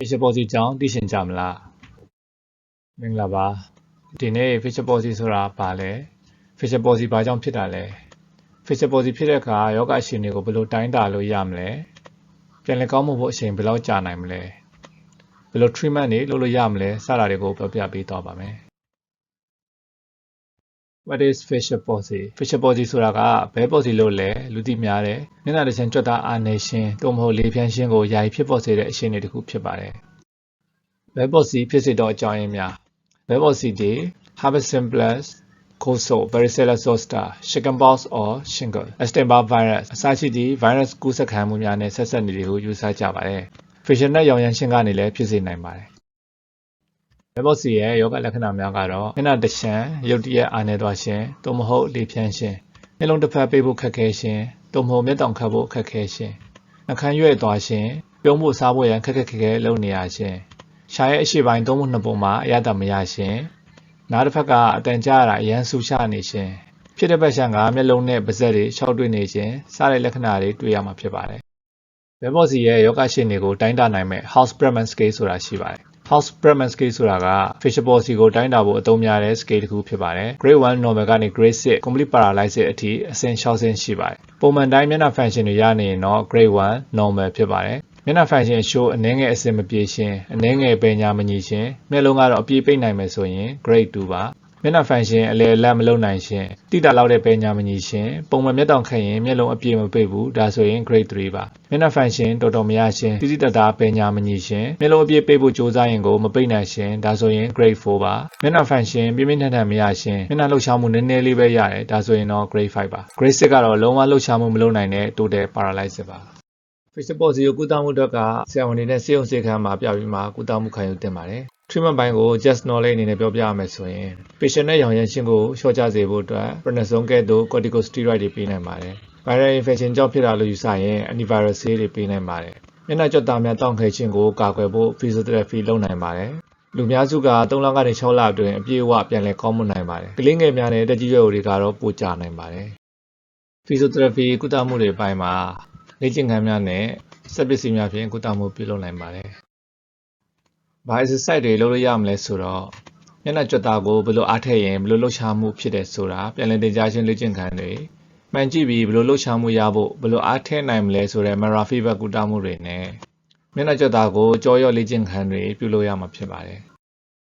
facial policy ကြောင့်သိရှင်ကြမလားမင်္ဂလာပါဒီနေ့ facial policy ဆိုတာဘာလဲ facial policy ဘာကြောင့်ဖြစ်တာလဲ facial policy ဖြစ်တဲ့အခါယောဂအရှင်တွေကိုဘယ်လိုတိုင်းတာလို့ရမလဲပြန်လည်ကောင်းမှုဖို့အချိန်ဘယ်လောက်ကြာနိုင်မလဲဘယ်လို treatment တွေလုပ်လို့ရမလဲစတာတွေကိုပြောပြပေးသွားပါမယ် What is facial palsy facial palsy ဆိုတာကဘယ် palsy လို့လဲလူသိများတယ်မျက်နှာတစ်ချမ်းကြွက်သားအာနေရှင်သို့မဟုတ်လေဖြန်းရှင်ကိုယာယီဖြစ်ပေါ်စေတဲ့အရှင်တွေတစ်ခုဖြစ်ပါတယ်ဘယ် palsy ဖြစ်စေတော့အကြောင်းရင်းများဘယ် palsy တွေ herpes simplex coso varicella zoster chickenpox or shingle Epstein-Barr virus အစရှိသည့် virus ကူးစက်ခံမှုများနဲ့ဆက်ဆက်နေတွေကိုယူဆကြပါတယ် facial နဲ့ရောင်ရမ်းရှင်းကနေလည်းဖြစ်စေနိုင်ပါတယ် ဘယ်ဘော့စီရဲ့ယောဂလက္ခဏာများကတော့မျက်နှာတစ်ချမ်းရုတ်တရက်အာနေသွားခြင်းသို့မဟုတ်လေဖြန်းခြင်းမျက်လုံးတစ်ဖက်ပိတ်ဖို့ခက်ခဲခြင်းသို့မဟုတ်မျက်တောင်ခတ်ဖို့ခက်ခဲခြင်းနှာခမ်းရွဲ့သွားခြင်းပြုံးဖို့စားဖို့ရန်ခက်ခက်ခဲခဲလုပ်နေရခြင်းရှားရဲ့အရှိပိုင်းသုံးဖို့နှစ်ပုံမှာအရသာမရခြင်းနားတစ်ဖက်ကအတန်ကြာရတာအရန်ဆူချနေခြင်းဖြစ်တဲ့ဘက်ရှန်ကမျက်လုံးနဲ့ပါးစပ်တွေခြောက်တွေ့နေခြင်းစတဲ့လက္ခဏာတွေတွေ့ရမှာဖြစ်ပါတယ်ဘယ်ဘော့စီရဲ့ယောဂရှင်တွေကိုတိုင်းတာနိုင်မဲ့ House Brahman Scale ဆိုတာရှိပါတယ် House Brahman Scale ဆိုတာက facial palsy ကိုတိုင်းတာဖို့အသုံးများတဲ့ scale တစ်ခုဖြစ်ပါတယ်။ Grade 1 normal ကနေ Grade 6 complete paralysis အထိအဆင့်6ဆင့်ရှိပါတယ်။ပုံမှန်တိုင်းမျက်နှာ function တွေရနေရင်တော့ Grade 1 normal ဖြစ်ပါတယ်။မျက်နှာ function show အနည်းငယ်အဆင်မပြေခြင်းအနည်းငယ်ပင်ညာမညီခြင်းမျက်လုံးကတော့အပြည့်ပိတ်နိုင်မယ်ဆိုရင် Grade 2ပါ။ မျက်နှာ function အလဲအလတ်မလုပ်နိုင်ခြင်းတိတာလောက်တဲ့ပင်ညာမညီခြင်းပုံမှန်မျက်တောင်ခတ်ရင်မျက်လုံးအပြည့်မပိတ်ဘူးဒါဆိုရင် Grade 3ပါ။မျက်နှာ function တော်တော်မရခြင်းတိတိတတ်တာပင်ညာမညီခြင်းမျက်လုံးအပြည့်ပိတ်ဖို့ကြိုးစားရင်ကိုမပိတ်နိုင်ခြင်းဒါဆိုရင် Grade 4ပါ။မျက်နှာ function ပြင်းပြင်းထန်ထန်မရခြင်းမျက်နှာလှုပ်ရှားမှုနည်းနည်းလေးပဲရတယ်ဒါဆိုရင်တော့ Grade 5ပါ။ Grade 6ကတော့လုံးဝလှုပ်ရှားမှုမလုပ်နိုင်တဲ့ total paralysis ပါ။ facial palsy ကိုကုသမှုအတွက်ကဆရာဝန်တွေနဲ့ဆေးရုံဆေးခန်းမှာပြပြီးမှကုသမှုခံယူသင့်ပါတယ်။ treatment ဘိုင်းကို just knowledge အနေနဲ့ပြောပြရမယ်ဆိုရင် patient နဲ့ရောင်ရမ်းခြင်းကိုလျှော့ချစေဖို့အတွက် prednisone ကဲ့သို့ corticosteroid တွေပေးနိုင်ပါတယ်။ viral infection ကြောင့်ဖြစ်တာလို့ယူဆရင် antiviral ဆေးတွေပေးနိုင်ပါတယ်။မျက်နှာကြွက်သားများတောင့်ခဲခြင်းကိုကာကွယ်ဖို့ physiotherapy လုပ်နိုင်ပါတယ်။လူများစုက3လကနေ6လအတွင်းအပြည့်အဝပြန်လည်ကောင်းမွန်နိုင်ပါတယ်။ကလေးငယ်များနဲ့တက်ကြီးရွယ်အိုတွေကတော့ပိုကျနိုင်ပါတယ်။ physiotherapy ကုသမှုတွေအပိုင်းမှာလေ့ကျင့်ခန်းများနဲ့စက်ပစ္စည်းများဖြင့်ကုသမှုပြုလုပ်နိုင်ပါတယ်။ ဘာ exercise တွေလုပ်လို့ရမလဲဆိုတော့မျက်နှာကြွက်သားကိုဘယ်လိုအားထည့်ရင်ဘယ်လိုလှုပ်ရှားမှုဖြစ်တယ်ဆိုတာပြန်လည်တင်ကြားခြင်းလေ့ကျင့်ခန်းတွေမှန်ကြည့်ပြီးဘယ်လိုလှုပ်ရှားမှုရဖို့ဘယ်လိုအားထည့်နိုင်မလဲဆိုတဲ့ mirror feedback ကုသမှုတွေနဲ့မျက်နှာကြွက်သားကိုကြောရော့လေ့ကျင့်ခန်းတွေပြုလုပ်ရမှာဖြစ်ပါတယ်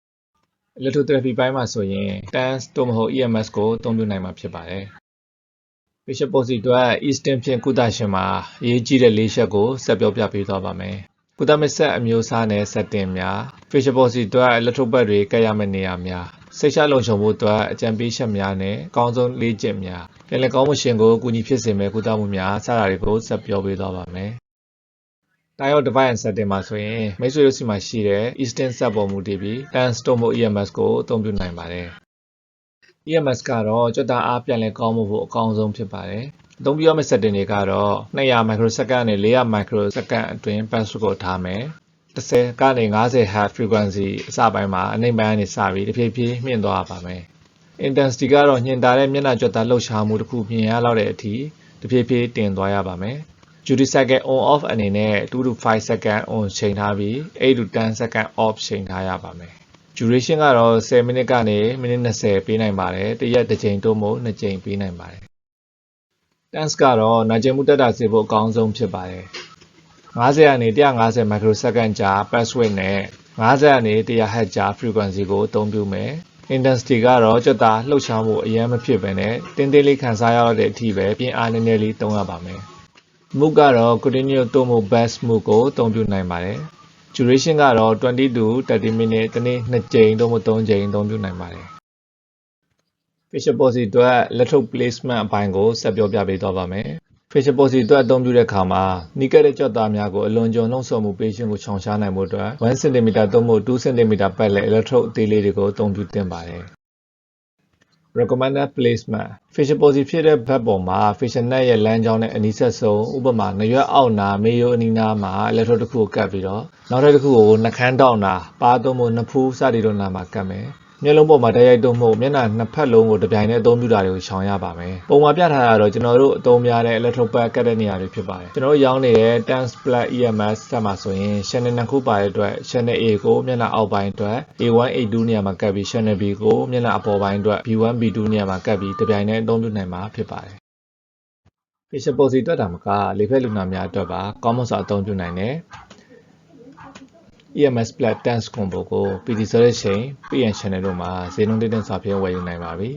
။ electrotherapy ဘိုင်းမှာဆိုရင် TENS သို့မဟုတ် EMS ကိုအသုံးပြုနိုင်မှာဖြစ်ပါတယ်။ facial palsy အတွက် Eastern ဖြင့်ကုသရှင်မှာအရေးကြီးတဲ့၄ချက်ကိုဆက်ပြောပြပေးသွားပါမယ်။ ကုသမဲ့ဆက်အမျိုးအစားနဲ့ဆက်တင်များ facial palsy အတွက် electrobud တွေကပ်ရမယ့်နေရာများစိတ်ချလုံခြုံဖို့အတွက်အကြံပေးချက်များနဲ့အကောင်းဆုံးလေ့ကျင့်များပြန်လည်ကောင်းမှုရှင်ကိုအကူအညီဖြစ်စေမယ့်ကုသမှုများစတာတွေကိုဆက်ပြောပေးသွားပါမယ်။ Diode device and setting မှာဆိုရင်မိတ်ဆွေတို့စီမှာရှိတဲ့ Eastern set ပေါ်မူတည်ပြီး TENS သို့မဟုတ် EMS ကိုအသုံးပြုနိုင်ပါတယ်။ EMS ကတော့ကြွက်သားအားပြန်လည်ကောင်းမှုဖို့အကောင်းဆုံးဖြစ်ပါတယ်။ အသုံးပြုရမယ့် setting တွေကတော့200 microsecond နဲ့400 microsecond အတွင်း pulse ကိုထားမယ်။10ကနေ50 Hz frequency အစပိုင်းမှာအနှိမ့်ပိုင်းကနေစပြီးတဖြည်းဖြည်းမြင့်သွားပါမယ်။ intensity ကတော့ညင်တာတဲ့မျက်နှာကြွက်သားလှုပ်ရှားမှုတစ်ခုမြင်ရလောက်တဲ့အထိတဖြည်းဖြည်းတင်သွားရပါမယ်။ duty cycle on off အနေနဲ့2 to 5 second on ချိန်ထားပြီး8 to 10 second off ချိန်ထားရပါမယ်။ duration ကတော့10မိနစ်ကနေမိနစ်20ပေးနိုင်ပါတယ်။တစ်ရက်တစ်ချိန်သို့မဟုတ်နှစ်ကြိမ်ပေးနိုင်ပါတယ်။ TENS ကတော့နာကျင်မှုတက်တာစေဖို့အကောင်းဆုံးဖြစ်ပါတယ်။50ကနေ150 microsecond ကြာ pulse width နဲ့50ကနေ100 Hz ကြာ frequency ကိုအသုံးပြုမယ်။ intensity ကတော့ကြွက်သားလှုပ်ရှားမှုအရင်မဖြစ်ဘဲနဲ့တင်းတင်းလေးခံစားရတဲ့အထိပဲပြင်းအားနည်းနည်းလေးသုံးရပါမယ်။ move ကတော့ continuous သို့မဟုတ် burst move ကိုအသုံးပြုနိုင်ပါတယ်။ duration ကတော့20 to 30 minute တစ်နေ့2ကြိမ်သို့မဟုတ်3ကြိမ်အသုံးပြုနိုင်ပါတယ်။ facial palsy အတွက် electrode placement အပိုင်းကိုဆက်ပြောပြပေးသွားပါမယ်။ facial palsy အတွက်အသုံးပြုတဲ့အခါမှာနီးကပ်တဲ့ကြွက်သားများကိုအလွန်ကျွံလှုံ့ဆော်မှုပေးခြင်းကိုရှောင်ရှားနိုင်ဖို့အတွက်1 cm သို့မဟုတ်2 cm ပတ်လည် electrode အသေးလေးတွေကိုအသုံးပြုသင့်ပါတယ်။ recommended placement facial palsy ဖြစ်တဲ့ဘက်ပေါ်မှာ facial nerve ရဲ့လမ်းကြောင်းနဲ့အနီးဆက်ဆုံးဥပမာနရွက်အောက်နာမေးရိုးအနီးနားမှာ electrode တစ်ခုကိုကပ်ပြီးတော့နောက်ထပ်တစ်ခုကိုနှာခမ်းတောက်နာပါးသုံးဖို့နှစ်ဖူးစသည်တို့နားမှာကပ်မယ် မျက်လုံးပေါ်မှာတိုက်ရိုက်တော့မဟုတ်မျက်နှာနှစ်ဖက်လုံးကိုတစ်ပြိုင်တည်းအသုံးပြုတာတွေကိုရှောင်ရပါမယ်ပုံမှာပြထားတာတော့ကျွန်တော်တို့အသုံးများတဲ့ electropad ကတ်တဲ့နေရာတွေဖြစ်ပါတယ်ကျွန်တော်တို့ရောင်းနေတဲ့ Tans Plus EMS ဆက်မှာဆိုရင် channel နှစ်ခုပါတဲ့အတွက် channel A ကိုမျက်နှာအောက်ပိုင်းအတွက် A1 A2 နေရာမှာကတ်ပြီး channel B ကိုမျက်နှာအပေါ်ပိုင်းအတွက် B1 B2 နေရာမှာကတ်ပြီးတစ်ပြိုင်တည်းအသုံးပြုနိုင်မှာဖြစ်ပါတယ် facial pose အတွက်တာမကလေဖက်လူနာများအတွက်ပါကောင်းမွန်စွာအသုံးပြုနိုင်တယ် EMS Plus Dance Combo ကို PD ဆိုတဲ့ချိန် PN Channel တို့မှာဈေးနှုန်းတက်တဲ့စာဖြင့်ဝယ်ယူနိုင်ပါပြီ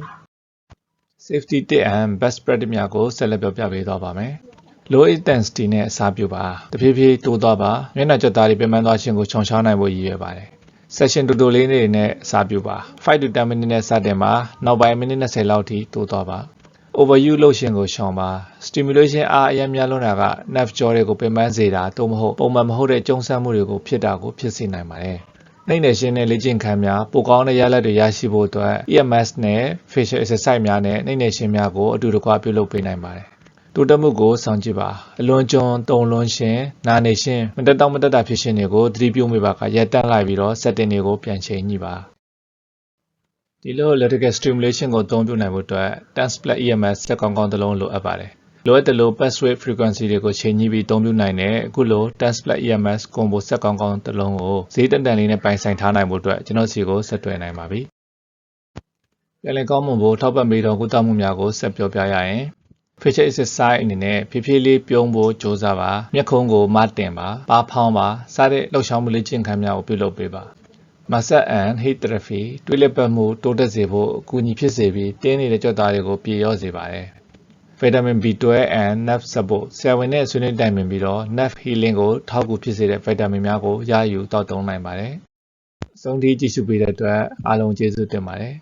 ။ Safety tip and best practice များကိုဆက်လက်ပြောပြပေးသွားပါမယ်။ Low intensity နဲ့အစားပြုပါ။တဖြည်းဖြည်းတိုးသွားပါ။မျက်နှာကြွသားတွေပြင်းပန်းသွားခြင်းကိုခြုံချောင်းနိုင်ဖို့ရည်ရွယ်ပါတယ်။ session တူတူလေးတွေနဲ့အစားပြုပါ။5 to 10 minute နဲ့စတင်ပါ။နောက်ပိုင်းမိနစ်20လောက်ထိတိုးသွားပါ။ overuse လုပ်ရှင်ကိုရှောင်ပါ stimulation အားအများများလွန်းတာက nerve jaw တွေကိုပင်ပန်းစေတာသို့မဟုတ်ပုံမှန်မဟုတ်တဲ့ကြုံဆန်းမှုတွေကိုဖြစ်တာကိုဖြစ်စေနိုင်ပါတယ်။နှိမ့်နယ်ရှင်းတဲ့လေ့ကျင့်ခန်းများပိုကောင်းတဲ့ရလဒ်တွေရရှိဖို့အတွက် EMS နဲ့ facial exercise များနဲ့နှိမ့်နယ်ရှင်းများကိုအတူတကွပြုလုပ်ပေးနိုင်ပါတယ်။တိုးတက်မှုကိုဆောင်ကြည့်ပါအလွန်ကျွံတုံလွန်ရှင်နာနေရှင်မတက်တော့မတက်တာဖြစ်ရှင်တွေကိုသတိပြုမိပါကရက်တန့်လိုက်ပြီးတော့ setting တွေကိုပြန်ချိန်ညှိပါ ဒီလို electrical stimulation ကိုအသုံးပြုနိုင်ဖို့အတွက် Tense Plus EMS စက်ကောင်းကောင်းတစ်လုံးလိုအပ်ပါတယ်လိုအပ်တဲ့လို pass rate frequency တွေကိုချိန်ညှိပြီးအသုံးပြုနိုင်တဲ့အခုလို Tense Plus EMS combo စက်ကောင်းကောင်းတစ်လုံးကိုဈေးတန်တန်လေးနဲ့ပိုင်ဆိုင်ထားနိုင်ဖို့အတွက်ကျွန်တော်စီကိုဆက်သွယ်နိုင်ပါပြီပြန်လည်ကောင်းမွန်ဖို့ထောက်ပံ့ပေးသောကုသမှုများကိုဆက်ပြောပြရရင် facial exercise အနေနဲ့ဖြည်းဖြည်းလေးပြုံးဖို့ကြိုးစားပါမျက်ခုံးကိုမတင်ပါပါဖောင်းပါစတဲ့လှုပ်ရှားမှုလေ့ကျင့်ခန်းများကိုပြုလုပ်ပေးပါ massage and heat therapy တွေးလက်ပတ်မှုတိုးတက်စေဖို့အကူအညီဖြစ်စေပြီးတင်းနေတဲ့ကြွက်သားတွေကိုပြေလျော့စေပါတယ်။ vitamin B12 and nerve support ဆရာဝန်နဲ့ဆွေးနွေးတိုင်ပင်ပြီးတော့ nerve healing ကိုထောက်ကူဖြစ်စေတဲ့ vitamin များကိုရယူတောက်သုံးနိုင်ပါတယ်။အဆုံးထိကြည့်ရှုပေးတဲ့အတွက်အားလုံးကျေးဇူးတင်ပါတယ်။